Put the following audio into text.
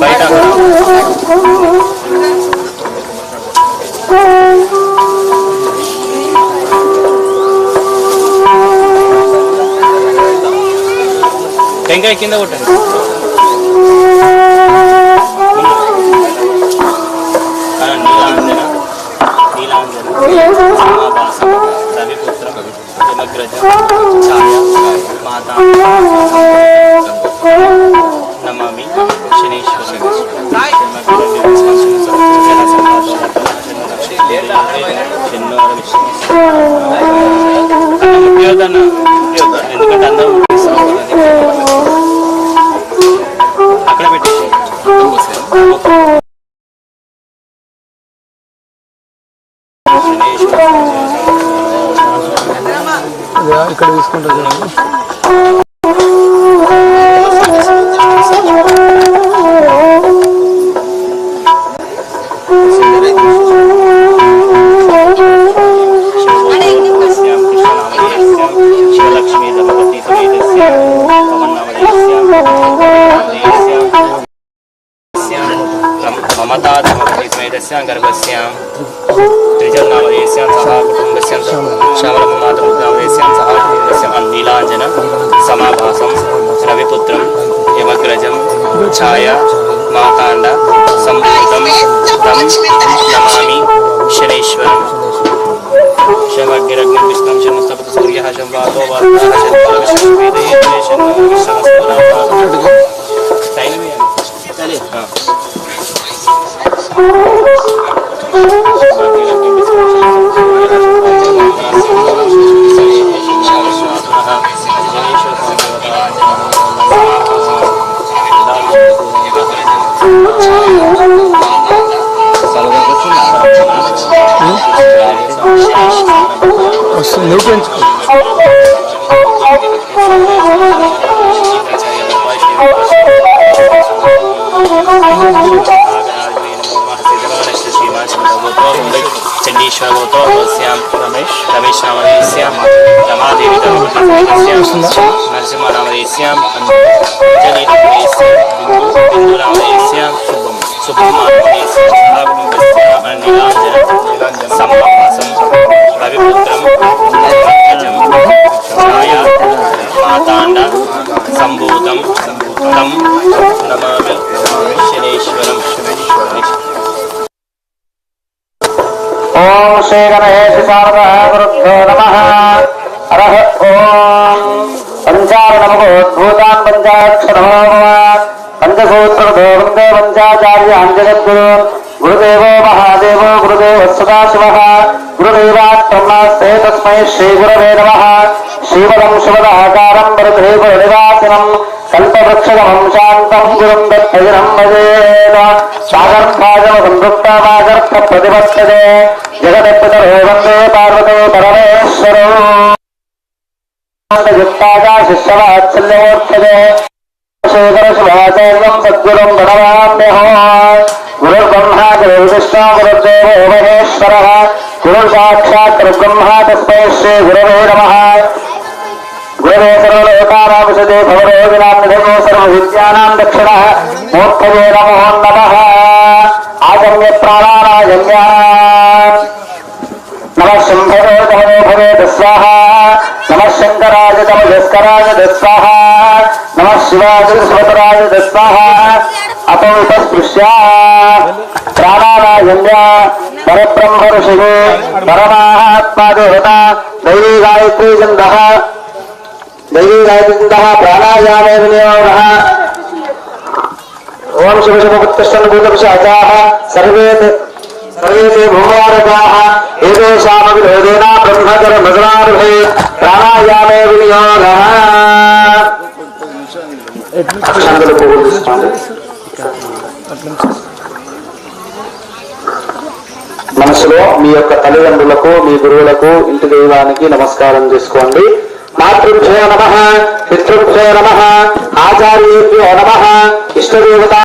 బయట టెంకాయ కింద కొట్టండి కవిపుత్రం యమగ్రజ ఛాయ మాతా అక్కడ పెట్టేసి ఇక్కడ తీసుకుంటారు శివలక్ష్మీ దంపతి సమేతస్య छाया माताण्ड सम्भूतं तं नमामि शनैश्वरम्। शमग्निरग्निं विष्णुं शमस्तपत सूर्यः शं वातो वार्ताः शं Aslında ne ben चंडीश्वर वो तो श्याम रमेश रमेश नाम श्याम रमा देवी नरसिम्हा नाम श्याम चंडी श्याम सम्पासं रविपुत्रं छाय पाताण्ड नम तं नमामि शनेश्वरं ॐ श्री गणेश शारदागुरुभ्यो नमः हरः ॐ पञ्चारणमुखोद्भूतान् पञ्चाक्षरमो గురుదేవో మహాదేవో గురుదేవ సదాశివ. గురుదేవాత్మస్తే తస్మై శ్రీగురవే నమ. శ్రీమదం శివదాకారం వరదేవ నివాసినం కల్పవృక్షగమం శాంతం గురుం దత్తజనం భజేన సాగర్భాగమ సంపృక్తామాగర్భ ప్రతిపత్తదే జగదపితరో వందే పార్వతే పరమేశ్వరో. యుక్తాగా శేఖర శివాచార్యం సద్గురం ప్రణమామ్యహో. गुरुर्ब्रह्मा गुरुर्विष्णु गुरुर्देव महेश्वर गुरुर्साक्षात् गुरुब्रह्मा तस्मै श्री गुरवे नमः। गुरवे सर्वलोकानां सदे भवरोगिणां निधयो सर्वविद्यानां दक्षिणः मूर्खवे नमो नमः। आगम्य प्राणानागम्या नमः शम्भवे नमो भवे दस्वाहा नमः शङ्कराय नमः यस्कराय दस्वाहा नमः शिवाय सुभद्राय दस्वाहा अपवितस्पृश्या। प्राणाराजन्या परब्रह्म ऋषिः परमाहात्मादेवता दैवी गायत्रीचन्दः दैवी गायत्रीचन्दः प्राणायामे विनियोगः ओम शिव शिव भूतपशाचाः सर्वे सर्वे ते भूमारकाः एतेषामपि भेदेन ब्रह्मचरमसरार्भे प्राणायामे विनियोगः మనసులో మీ యొక్క తల్లిదండ్రులకు మీ గురువులకు ఇంటి దైవానికి నమస్కారం చేసుకోండి. మాతృభ్యో నమ పితృభ్యో నమ ఆచార్యేభ్యో నమ ఇష్టదేవత